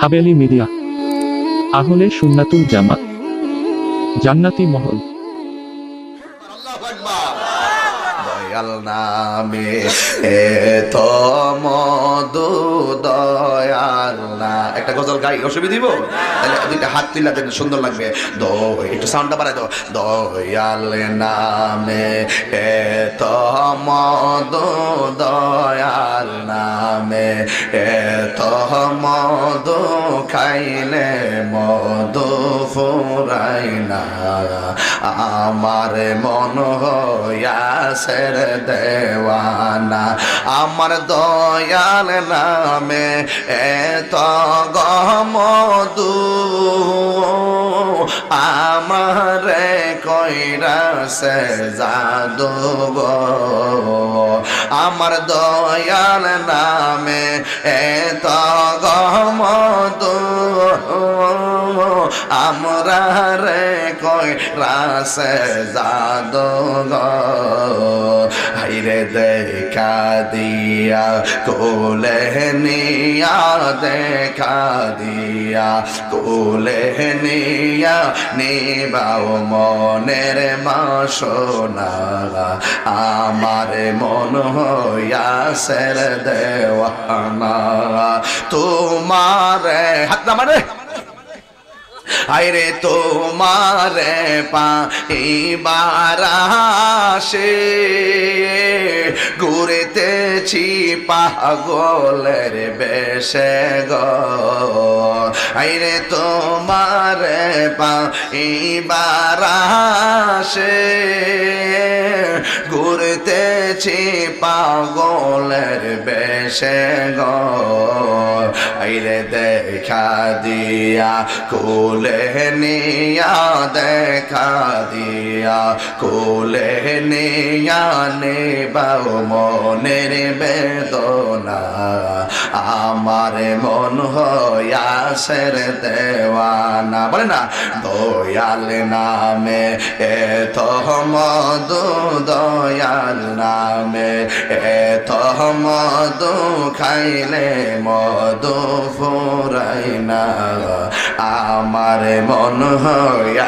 Haveli media. আহলে সুন্নাতুল জামাত। জান্নাতি মহল। দয়াল নামে এ মধু দয়াল না। একটা গজল গাই, অসুবিধা দিব? তাহলে দুইটা হাত তুলা দেন, সুন্দর লাগবে। দো একটু সাউন্ডটা বাড়াই দাও। দয়াল নামে এ মধু দয়াল নামে, এ তো মধু খাইলে মধু ফুরাই না। আমার মন হইয়াছের দেওয়ানা। আমার দয়াল নামে এত গমদু আমারে কইরাছে জাদু গো আমার দয়াল নামে এত গমদু আমরা রে কই রাসে জাদু গো হাইরে দেখা দিয়া, কোলে নিয়া দেখা দিয়া, কোলে নিয়া নিবাও মনের মাসোনা আমার মন হইয়াছের দেওয়ানা তোমারে হাত না মানে আইরে তোমারে পাইবারাসে ঘুরেতেছি পাগলের বেশে গো। আইরে তোমারে পাইবারাসে ঘুরতেছি পাগলের বেশে গাইরে দেখা দিয়া খুলে নিয়া দেখা দিয়া কোলে নিয়া নেবাও মনের বেদনা আমার মন হয়াসের দেওয়ানা বলে না দয়াল নামে এত মধু দয়াল নামে এত মধু খাইলে মধু ফুরাই না আমার মন